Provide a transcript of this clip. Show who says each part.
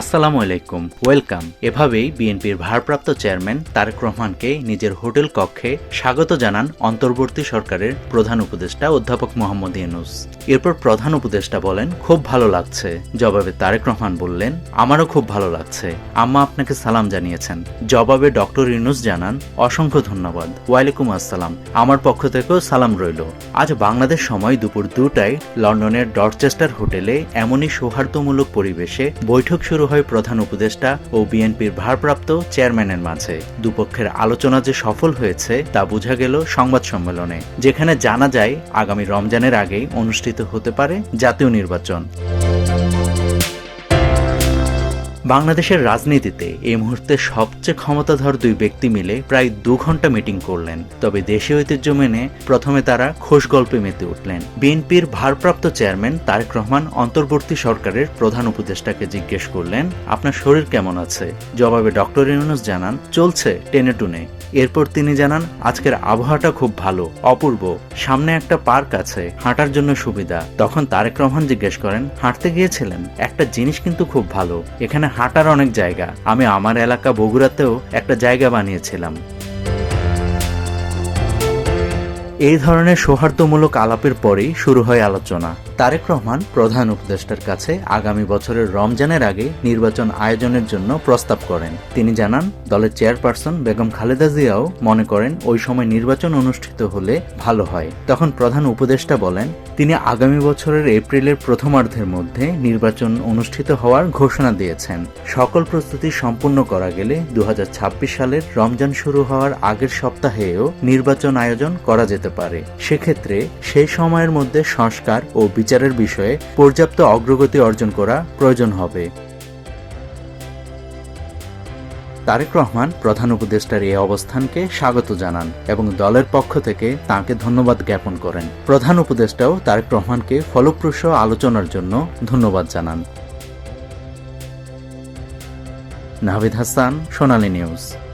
Speaker 1: আসসালামু আলাইকুম, ওয়েলকাম। এভাবেই বিএনপির ভারপ্রাপ্ত চেয়ারম্যান তারেক রহমানকে নিজের হোটেল কক্ষে স্বাগত জানান অন্তর্বর্তী সরকারের প্রধান উপদেষ্টা অধ্যাপক মোহাম্মদ ইউনুস। এরপর প্রধান উপদেষ্টা বলেন, খুব ভালো লাগছে। জবাবে তারেক রহমান বললেন, আমারও খুব ভালো লাগছে। আম্মা আপনাকে সালাম জানিয়েছেন। জবাবে ডক্টর ইউনুস জানান, অসংখ্য ধন্যবাদ। ওয়ালাইকুম আসসালাম। আমার পক্ষ থেকেও সালাম রইল। আজ বাংলাদেশ সময় দুপুর দুটায় লন্ডনের ডরচেস্টার হোটেলে এমনই সৌহার্দ্যমূলক পরিবেশে বৈঠক শুরু হয় প্রধান উপদেষ্টা ও বিএনপির ভারপ্রাপ্ত চেয়ারম্যানের মাঝে। দুপক্ষের আলোচনা যে সফল হয়েছে তা বোঝা গেল সংবাদ সম্মেলনে, যেখানে জানা যায়, আগামী রমজানের আগেই অনুষ্ঠিত হতে পারে জাতীয় নির্বাচন। বাংলাদেশের রাজনীতিতে এই মুহূর্তে সবচেয়ে ক্ষমতাধর দুই ব্যক্তি মিলে প্রায় দু ঘণ্টা মিটিং করলেন। তবে দেশীয় ঐতিহ্য মেনে প্রথমে তারা খোশ গল্পে মেতে উঠলেন। বিএনপির ভারপ্রাপ্ত চেয়ারম্যান তারেক রহমান অন্তর্বর্তী সরকারের প্রধান উপদেষ্টাকে জিজ্ঞেস করলেন, আপনার শরীর কেমন আছে? জবাবে ডক্টর ইউনুস জানান, চলছে, টেনে টুনে। এরপর তিনি জানান, আজকের আবহাওয়াটা খুব ভালো, অপূর্ব। সামনে একটা পার্ক আছে, হাঁটার জন্য সুবিধা। তখন তারেক রহমান জিজ্ঞেস করেন, হাঁটতে গিয়েছিলেন? একটা জিনিস কিন্তু খুব ভালো, এখানে হাঁটার অনেক জায়গা। আমি আমার এলাকা বগুড়াতেও একটা জায়গা বানিয়েছিলাম। এই ধরনের সৌহার্দ্যমূলক আলাপের পরেই শুরু হয় আলোচনা। তারেক রহমান প্রধান উপদেষ্টার কাছে আগামী বছরের রমজানের আগে নির্বাচন আয়োজনের জন্য প্রস্তাব করেন। তিনি জানান, দলের চেয়ারপারসন বেগম খালেদা জিয়াও মনে করেন ওই সময় নির্বাচন অনুষ্ঠিত হলে ভালো হয়। তখন প্রধান উপদেষ্টা বলেন, তিনি আগামী বছরের এপ্রিলের প্রথমার্ধের মধ্যে নির্বাচন অনুষ্ঠিত হওয়ার ঘোষণা দিয়েছেন। সকল প্রস্তুতি সম্পূর্ণ করা গেলে দু হাজার ছাব্বিশ সালের রমজান শুরু হওয়ার আগের সপ্তাহেও নির্বাচন আয়োজন করা যেতে পারে। সেক্ষেত্রে সেই সময়ের মধ্যে সংস্কার ও বিচারের বিষয়ে পর্যাপ্ত অগ্রগতি অর্জন করা প্রয়োজন হবে। তারেক রহমান, প্রধান উপদেষ্টার এই অবস্থানকে স্বাগত জানান এবং দলের পক্ষ থেকে তাকে ধন্যবাদ জ্ঞাপন করেন। প্রধান উপদেষ্টাও তারেক রহমানকে ফলপ্রসূ আলোচনার জন্য ধন্যবাদ জানান। নাহিদ হাসান, সোনালী নিউজ।